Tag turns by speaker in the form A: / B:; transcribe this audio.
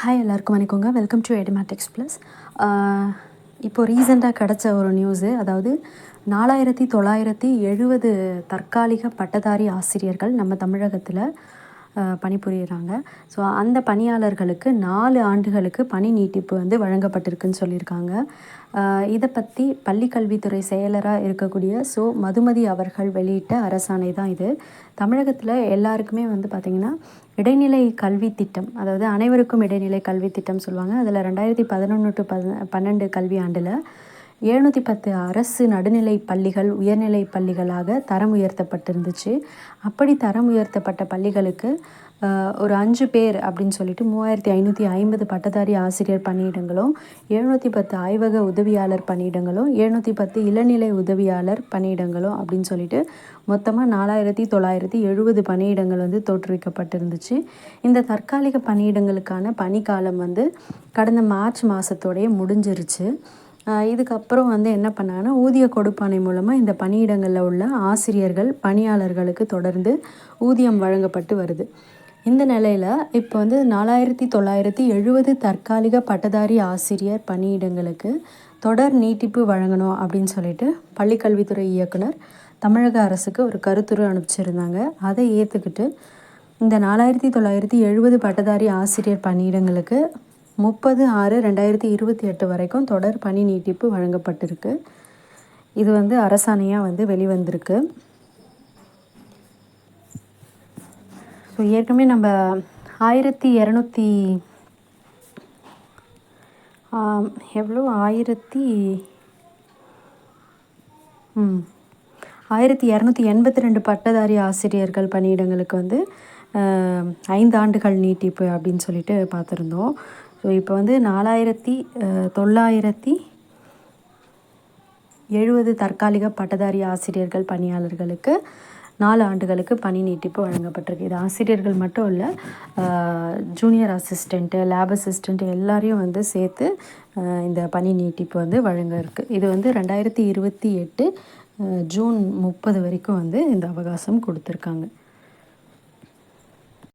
A: Hi எல்லாருக்கும் வணக்கங்க. Welcome to எடிமேட்டிக்ஸ் plus இப்போது ரீசெண்டாக கிடச்ச ஒரு நியூஸு அதாவது நாலாயிரத்தி தொள்ளாயிரத்தி எழுபது தற்காலிக பட்டதாரி ஆசிரியர்கள் நம்ம தமிழகத்தில் பணிபுரிகிறாங்க ஸோ அந்த பணியாளர்களுக்கு நாலு ஆண்டுகளுக்கு பணி நீட்டிப்பு வந்து வழங்கப்பட்டிருக்குன்னு சொல்லியிருக்காங்க. இதை பற்றி பள்ளிக்கல்வித்துறை செயலராக இருக்கக்கூடிய ஸோ மதுமதி அவர்கள் வெளியிட்ட அரசாணை தான் இது. தமிழகத்தில் எல்லாருக்குமே வந்து பார்த்திங்கன்னா இடைநிலை கல்வி திட்டம் அதாவது அனைவருக்கும் இடைநிலை கல்வி திட்டம் சொல்லுவாங்க. அதில் ரெண்டாயிரத்தி பதினொன்று டு பன்னெண்டு கல்வி ஆண்டில் எழுநூற்றி பத்து அரசு நடுநிலை பள்ளிகள் உயர்நிலை பள்ளிகளாக தரம் உயர்த்தப்பட்டிருந்துச்சு. அப்படி தரம் உயர்த்தப்பட்ட பள்ளிகளுக்கு ஒரு அஞ்சு பேர் அப்படின்னு சொல்லிட்டு மூவாயிரத்தி ஐநூற்றி ஐம்பது பட்டதாரி ஆசிரியர் பணியிடங்களும் எழுநூற்றி பத்து ஆய்வக உதவியாளர் பணியிடங்களும் எழுநூற்றி பத்து இளநிலை உதவியாளர் பணியிடங்களும் அப்படின்னு சொல்லிட்டு மொத்தமாக நாலாயிரத்தி தொள்ளாயிரத்தி எழுபது பணியிடங்கள் வந்து தோற்றுவிக்கப்பட்டிருந்துச்சு. இந்த தற்காலிக பணியிடங்களுக்கான பணிக்காலம் வந்து கடந்த மார்ச் மாதத்தோடைய முடிஞ்சிருச்சு. இதுக்கப்புறம் வந்து என்ன பண்ணாங்கன்னா ஊதிய கொடுப்பானை மூலமாக இந்த பணியிடங்களில் உள்ள ஆசிரியர்கள் பணியாளர்களுக்கு தொடர்ந்து ஊதியம் வழங்கப்பட்டு வருது. இந்த நிலையில் இப்போ வந்து நாலாயிரத்தி தொள்ளாயிரத்தி எழுபது தற்காலிக பட்டதாரி ஆசிரியர் பணியிடங்களுக்கு தொடர் நீட்டிப்பு வழங்கணும் அப்படின்னு சொல்லிட்டு பள்ளிக்கல்வித்துறை இயக்குனர் தமிழக அரசுக்கு ஒரு கருத்துரு அனுப்பிச்சிருந்தாங்க. அதை ஏற்றுக்கிட்டு இந்த நாலாயிரத்தி தொள்ளாயிரத்தி எழுபது பட்டதாரி ஆசிரியர் பணியிடங்களுக்கு முப்பது ஆறு ரெண்டாயிரத்தி இருபத்தி எட்டு வரைக்கும் தொடர் பணி நீட்டிப்பு வழங்கப்பட்டிருக்கு. இது வந்து அரசாணையாக வந்து வெளிவந்திருக்கு. ஸோ ஏற்கனவே நம்ம ஆயிரத்தி இரநூத்தி எவ்வளோ? ஆயிரத்தி ம் ஆயிரத்தி இரநூத்தி எண்பத்தி ரெண்டு பட்டதாரி ஆசிரியர்கள் பணியிடங்களுக்கு வந்து ஐந்து ஆண்டுகள் நீட்டிப்பு அப்படின்னு சொல்லிட்டு பார்த்துருந்தோம். ஸோ இப்போ வந்து நாலாயிரத்தி தொள்ளாயிரத்தி எழுபது தற்காலிக பட்டதாரி ஆசிரியர்கள் பணியாளர்களுக்கு நாலு ஆண்டுகளுக்கு பணி நீட்டிப்பு வழங்கப்பட்டிருக்கு. இது ஆசிரியர்கள் மட்டும் இல்லை ஜூனியர் அசிஸ்டண்ட்டு லேப் அசிஸ்டண்ட்டு எல்லாரையும் வந்து சேர்த்து இந்த பணி நீட்டிப்பு வந்து வழங்க இருக்குது இது வந்து ரெண்டாயிரத்தி இருபத்தி எட்டு ஜூன் முப்பது வரைக்கும் வந்து இந்த அவகாசம் கொடுத்துருக்காங்க.